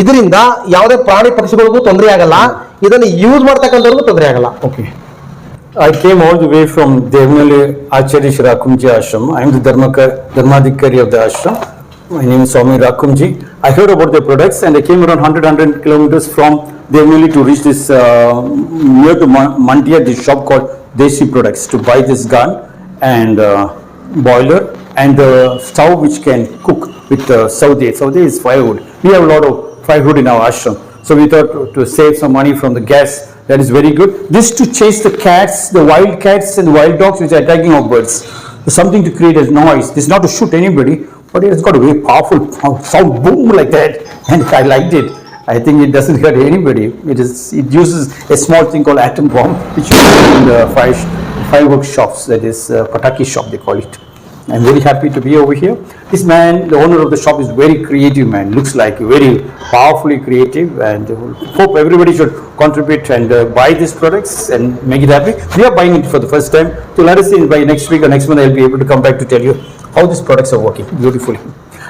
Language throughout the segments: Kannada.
ಇದರಿಂದ ಯಾವುದೇ ಪ್ರಾಣಿ ಪಕ್ಷಿಗಳಿಗೂ ತೊಂದರೆ ಆಗಲ್ಲ. ಇದನ್ನು ಯೂಸ್ ಮಾಡ್ತಕ್ಕಂಥವ್ರಿಗೂ ತೊಂದರೆ ಆಗಲ್ಲ. Okay I came all the way from Devanahalli Acharya Shri Rakunji ashram I am the ಧರ್ಮಕ dharmadhikari of the ashram I name Swami Rakunji I hear about the products and I came around hundred hundred kilometres from Devanahalli to reach this near to Mandya the shop call Desi products to buy this gone and boiler and stove which can cook with soude soude is fire wood we have lot of firewood in our ashram. So we thought to- to save some money from the gas, that is very good. This to chase the cats, the wild cats and wild dogs which are attacking our birds. Something to create a noise. This is not to shoot anybody, but it's got a very powerful sound boom like that. And I liked it. I think it doesn't hurt anybody. It is, it uses a small thing called atom bomb, which use in the fire, fireworks shops, that is uh, Pataki shop they call it. I'm very happy to be over here. This man, the owner of the shop is very creative man, looks like very powerfully creative and hope everybody should contribute and uh, buy these products and make it happy. We are buying it for the first time. So let us see by next week or next month I'll be able to come back to tell you how these products are working beautifully.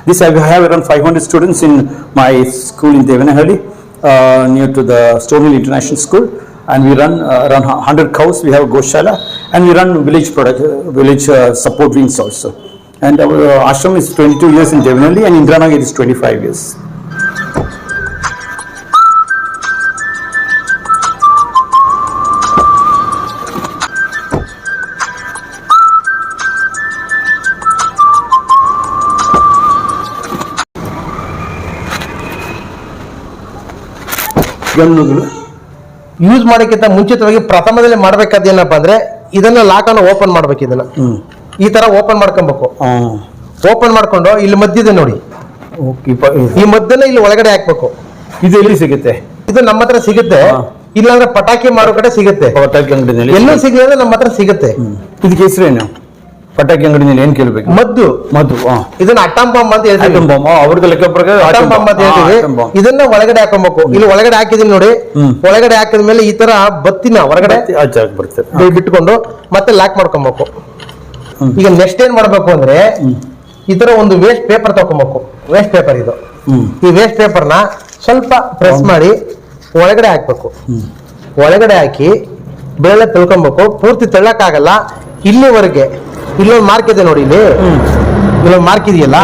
This I have around 500 students in my school in Devanahalli, uh, near to the Stonehill International School. And we run uh, around 100 cows, we have a Goshala, and we run village product, uh, village uh, support wings also. And our uh, ashram is 22 years in Devanali and Indranagar is 25 years. Use ಮಾಡೋಕ್ಕಿಂತ ಮುಂಚಿತವಾಗಿ ಪ್ರಥಮದಲ್ಲಿ ಮಾಡಬೇಕಾದ ಏನಪ್ಪ ಅಂದ್ರೆ ಇದನ್ನ ಲಾಕ್ ಅನ್ನು ಓಪನ್ ಮಾಡ್ಬೇಕು ಇದನ್ನ. ಈ ತರ ಓಪನ್ ಮಾಡ್ಕೊಬೇಕು. ಓಪನ್ ಮಾಡ್ಕೊಂಡು ಇಲ್ಲಿ ಮದ್ದಿದೆ ನೋಡಿ. ಈ ಮದ್ದನ್ನ ಇಲ್ಲಿ ಒಳಗಡೆ ಹಾಕ್ಬೇಕು. ಇದು ಎಲ್ಲಿ ಸಿಗುತ್ತೆ? ಇದು ನಮ್ಮ ಹತ್ರ ಸಿಗುತ್ತೆ. ಇಲ್ಲಾಂದ್ರೆ ಪಟಾಕಿ ಮಾರುಕಟ್ಟೆ ಸಿಗುತ್ತೆ. ಪಟಾಕಿ ಅಂಗಡಿನಲ್ಲಿ ಎಲ್ಲೂ ಸಿಗಲಿಲ್ಲ ನಮ್ಮ ಹತ್ರ ಸಿಗುತ್ತೆ. ಇದಕ್ಕೆ ಹೆಸರೇನು? ಪಟಾಕಿ ಅಂಗಡಿನಲ್ಲಿ ಏನ್ ಕೇಳಬೇಕು? ಮದ್ದು. ಮದ್ದು ಇದನ್ನ ಅಟ್ಟಂ ಬಾಂಬ್ ಅಂತ ಹೇಳ್ತೀವಿ. ಆಟಮ್ ಬಾಂಬ್ ಅವ್ರದ್ದು ಲೆಕ್ಕ ಪ್ರಕಾರ ಅಟ್ಟಂ ಬಾಂಬ್ ಅಂತ. ಹೇಳ್ತೀವಿ. ಇದನ್ನ ಒಳಗಡೆ ಹಾಕೊಬೇಕು ಇಲ್ಲಿ ಒಳಗಡೆ ಹಾಕಿದೀನಿ ನೋಡಿ. ಒಳಗಡೆ ಹಾಕಿದ ಮೇಲೆ ಈ ತರ ಬತ್ತಿನ ಹೊರಗಡೆ ಬರ್ತದೆ. ಬಿಟ್ಕೊಂಡು ಮತ್ತೆ ಲಾಕ್ ಮಾಡ್ಕೊಬೇಕು. ಈಗ ನೆಕ್ಸ್ಟ್ ಏನ್ ಮಾಡ್ಬೇಕು ಅಂದ್ರೆ ಈ ತರ ಒಂದು ವೇಸ್ಟ್ ಪೇಪರ್ ತಗೊಬೇಕು ವೇಸ್ಟ್ ಪೇಪರ್ ಇದು. ಈ ವೇಸ್ಟ್ ಪೇಪರ್ನ ಸ್ವಲ್ಪ ಪ್ರೆಸ್ ಮಾಡಿ ಒಳಗಡೆ ಹಾಕ್ಬೇಕು. ಒಳಗಡೆ ಹಾಕಿ ಬೆಳೆ ತಿಳ್ಕೊಬೇಕು. ಪೂರ್ತಿ ತೆಳ್ಳಕ್ಕಾಗಲ್ಲ. ಇಲ್ಲಿವರೆಗೆ ಇಲ್ಲೊಂದು ಮಾರ್ಕ್ ಇದೆ ನೋಡಿ ಇಲ್ಲಿ. ಇಲ್ಲೊಂದು ಮಾರ್ಕ್ ಇದೆಯಲ್ಲ?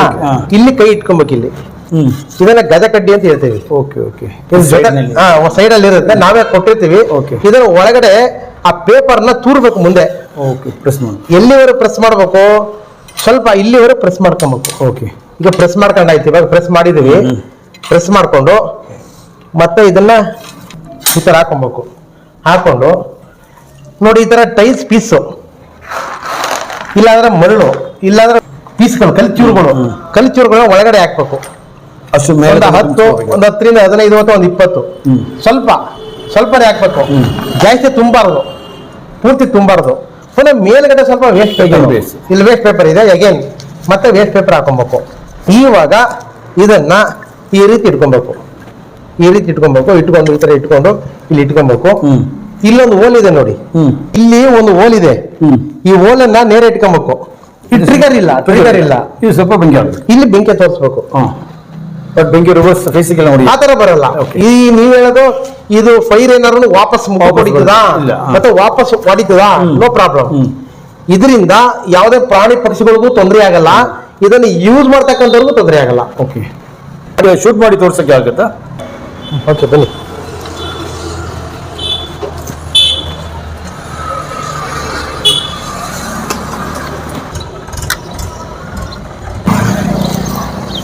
ಇಲ್ಲಿ ಕೈ ಇಟ್ಕೊಬೇಕು ಇಲ್ಲಿ. ಇದನ್ನ ಗಜ ಕಡ್ಡಿ ಅಂತ ಹೇಳ್ತೀವಿ. ಓಕೆ ಓಕೆ ಸೈಡ್ ಅಲ್ಲಿ ಇರುತ್ತೆ. ನಾವೇ ಕೊಟ್ಟಿರ್ತೀವಿ. ಓಕೆ ಇದರ ಒಳಗಡೆ ಆ ಪೇಪರ್ನ ತೂರ್ಬೇಕು ಮುಂದೆ. ಓಕೆ ಪ್ರೆಸ್ ಮಾಡಿ. ಎಲ್ಲಿವರೆಗೆ ಪ್ರೆಸ್ ಮಾಡ್ಬೇಕು? ಸ್ವಲ್ಪ ಇಲ್ಲಿವರೆಗೆ ಪ್ರೆಸ್ ಮಾಡ್ಕೊಬೇಕು. ಓಕೆ ಈಗ ಪ್ರೆಸ್ ಮಾಡ್ಕೊಂಡಾಯ್ತು. ಇವಾಗ ಪ್ರೆಸ್ ಮಾಡಿದೀವಿ ಪ್ರೆಸ್ ಮಾಡ್ಕೊಂಡು ಮತ್ತೆ ಇದನ್ನ ಈ ತರ ಹಾಕೊಬೇಕು. ಹಾಕೊಂಡು ನೋಡಿ ಈ ತರ ಟೈಲ್ಸ್ ಪೀಸು ಇಲ್ಲಾಂದ್ರೆ ಮರಳು ಇಲ್ಲಾಂದ್ರೆ ಪೀಸ್ಗಳು ಕಲ್ಚೂರುಗಳು. ಕಲ್ಚೂರುಗಳನ್ನ ಒಳಗಡೆ ಹಾಕ್ಬೇಕು. ಅಷ್ಟು ಒಂದು ಹತ್ತು ಒಂದ್ ಹತ್ತರಿಂದ ಹದಿನೈದು ಅಥವಾ ಒಂದ್ ಇಪ್ಪತ್ತು. ಸ್ವಲ್ಪ ಸ್ವಲ್ಪನೇ ಹಾಕ್ಬೇಕು. ಜಾಸ್ತಿ ತುಂಬಾರದು. ಪೂರ್ತಿ ತುಂಬಾರದು. ಪುನಃ ಮೇಲ್ಗಡೆ ಸ್ವಲ್ಪ ವೇಸ್ಟ್ ಪೇಪರ್. ಇಲ್ಲಿ ವೇಸ್ಟ್ ಪೇಪರ್ ಇದೆ ಅಗೇನ್ ಮತ್ತೆ ವೇಸ್ಟ್ ಪೇಪರ್ ಹಾಕೊಬೇಕು ಇವಾಗ ಇದನ್ನ ಈ ರೀತಿ ಇಟ್ಕೊಬೇಕು. ಈ ರೀತಿ ಇಟ್ಕೊಬೇಕು ಇಟ್ಕೊಂಡು ಈ ತರ ಇಟ್ಕೊಂಡು ಇಲ್ಲಿ ಇಟ್ಕೊಬೇಕು. ಇಲ್ಲೊಂದು ಓಲ್ ಇದೆ ನೋಡಿ. ಇಲ್ಲಿ ಒಂದು ಓಲ್ ಇದೆ. ಈ ಹೋಲನ್ನ ನೇರ ಇಟ್ಕೊಬೇಕು. ಟ್ರಿಗರ್ ಇಲ್ಲ ಟ್ರಿಗರ್ ಇಲ್ಲ. ಇದು ಸ್ವಲ್ಪ ಬೆಂಕಿ ಇಲ್ಲಿ ಬೆಂಕಿ ತೋರಿಸ್ಬೇಕು. ಬಟ್ ಬೆಂಕಿ ರಿವರ್ಸ್ ಫೇಸಿಗೆಲ್ಲ ನೋಡಿ. ಆ ತರ ಬರಲ್ಲ. ಈ ನೀವ್ ಹೇಳೋದು ಇದು ಫೈರ್ ಏನಾರು ವಾಪಸ್ ಹೊಡಿತದಾ? ಇಲ್ಲ. ಮತ್ತೆ ವಾಪಸ್ ಹೊಡಿತದಾ? No problem. ಇದರಿಂದ ಯಾವುದೇ ಪ್ರಾಣಿ ಪಕ್ಷಿಗಳಿಗೂ ತೊಂದರೆ ಆಗಲ್ಲ. ಇದನ್ನು ಯೂಸ್ ಮಾಡ್ತಕ್ಕಂಥವ್ರಿಗೂ ತೊಂದರೆ ಆಗಲ್ಲ. ಓಕೆ ಶೂಟ್ ಮಾಡಿ ತೋರ್ಸಕ್ಕೆ ಆಗುತ್ತಾ? ಓಕೆ ಬನ್ನಿ.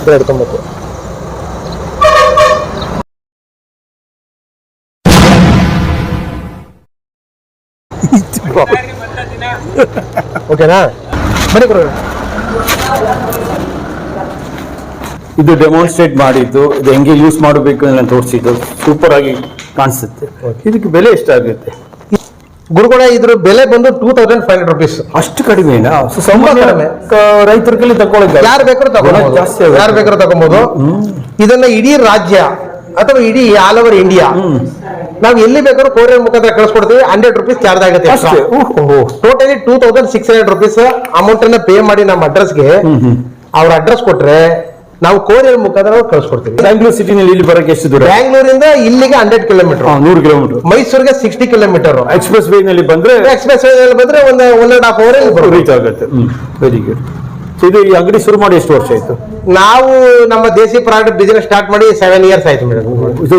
ಹಿಡ್ಕೊಬೇಕು. ಓಕೆನಾ? ಬನ್ನಿ ಕೊಡ ಇದು ಡೆಮಾನ್ಸ್ಟ್ರೇಟ್ ಮಾಡಿದ್ದು ಇದು ಹೆಂಗೆ ಯೂಸ್ ಮಾಡಬೇಕು ಅಂತ ತೋರಿಸಿದ್ದು. ಸೂಪರ್ ಆಗಿ ಕಾಣಿಸುತ್ತೆ. ಇದಕ್ಕೆ ಬೆಲೆ ಎಷ್ಟಾಗುತ್ತೆ? ಗುರುಗಳ ಇದ್ರ ಬೆಲೆ ಬಂದು two thousand five hundred rupees ಅಷ್ಟು ಕಡಿಮೆನಾ ತುಂಬಾ ಕಡಿಮೆ. ರೈತರ ಕೈಲಿ ತಗೊಳಕ್ಕೆ ಯಾರು ಬೇಕಾದ್ರೂ ತಗೋಬಹುದು ಜಾಸ್ತಿ. ಯಾರು ಬೇಕಾದ್ರೂ ತಗೋಬಹುದು ಇದನ್ನ ಇಡೀ ರಾಜ್ಯ ಅಥವಾ ಇಡೀ ಆಲ್ ಓವರ್ ಇಂಡಿಯಾ ನಾವು ಎಲ್ಲಿ ಬೇಕಾದ್ರೂ ಕೊರಿಯರ್ ಮುಖಾಂತರ ಕಳಿಸ್ಕೊಡ್ತೀವಿ ಹಂಡ್ರೆಡ್ ರುಪೀಸ್ ಚಾರ್ಜ್ ಆಗುತ್ತೆ totally two thousand six hundred rupees amount ಅನ್ನ ಪೇ ಮಾಡಿ ನಮ್ಮ ಅಡ್ರೆಸ್ಗೆ ಅವ್ರ ಅಡ್ರೆಸ್ ಕೊಟ್ರೆ ನಾವು ಕೋರಿಯರ್ ಮುಖಾಂತರ ಕಳ್ಸ್ಕೊಡ್ತೀವಿ. ಬ್ಯಾಂಗ್ಳೂರ್ ಸಿಟಿನಲ್ಲಿ ಇಲ್ಲಿ ಬರಕ್ಕೆ ಎಷ್ಟು ದೂರ? ಬ್ಯಾಂಗ್ಳೂರಿಂದ ಇಲ್ಲಿಗೆ ಹಂಡ್ರೆಡ್ ಕಿಲೋಮೀಟರ್ ನೂರು ಕಿಲೋಮೀಟರ್ ಮೈಸೂರಿಗೆ ಸಿಕ್ಸ್ಟಿ ಕಿಲೋಮೀಟರ್ ಎಕ್ಸ್ಪ್ರೆಸ್ ವೇನಲ್ಲಿ ಬಂದ್ರೆ ಎಕ್ಸ್ಪ್ರೆಸ್ ಬಂದ್ರೆ ಒಂದು one and half hour reach ಆಗುತ್ತೆ. ವೆರಿ ಗುಡ್ ಇದು ಈ ಅಂಗಡಿ ಶುರು ಮಾಡಿ ಎಷ್ಟು ವರ್ಷ ಆಯ್ತು? ನಾವು ನಮ್ಮ ದೇಸಿ ಪ್ರಾಡಕ್ಟ್ ಬಿಸಿನೆಸ್ ಸ್ಟಾರ್ಟ್ ಮಾಡಿ ಸೆವೆನ್ ಇಯರ್ಸ್ ಆಯ್ತು ಮೇಡಮ್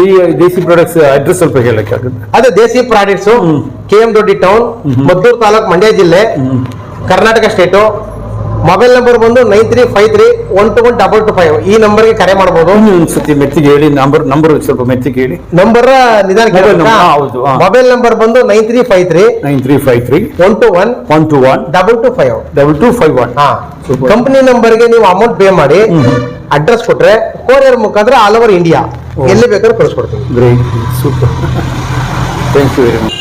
ಈ ದೇಸಿ ಪ್ರಾಡಕ್ಟ್ಸ್ ಅಡ್ರೆಸ್ ಸ್ವಲ್ಪ ಹೇಳಕ್ಕೆ ಅದೇ Desi products K M Doddi town Maddur taluk Mandya ಜಿಲ್ಲೆ ಕರ್ನಾಟಕ ಸ್ಟೇಟು ಮೊಬೈಲ್ ನಂಬರ್ ಬಂದು nine three five three one two one double two five ಈ ನಂಬರ್ಗೆ ಕರೆ ಮಾಡಬಹುದು ಒಂದ್ಸತಿ ಮೆತ್ತಿಗೆ ಹೇಳಿ ನಂಬರ್ ನಂಬರ್ ಸ್ವಲ್ಪ ಮೆತ್ತಿಗೆ ಹೇಳಿ ನಂಬರ್ ನಿಧಾನ ಹೌದು, ಮೊಬೈಲ್ ನಂಬರ್ ಬಂದು nine three five three nine three five three one two one one two one double two five. Double two five one. ಹಾ. ನಂಬರ್ ಕಂಪನಿ ನಂಬರ್ಗೆ ನೀವು ಅಮೌಂಟ್ ಪೇ ಮಾಡಿ ಅಡ್ರೆಸ್ ಕೊಟ್ರೆ ಕೊರಿಯರ್ ಮುಖಾಂತರ ಆಲ್ ಓವರ್ ಇಂಡಿಯಾ ಎಲ್ಲಿ ಬೇಕಾದ್ರೂ ಕಳಿಸ್ಕೊಡ್ತೀವಿ. Great super. Thank you very much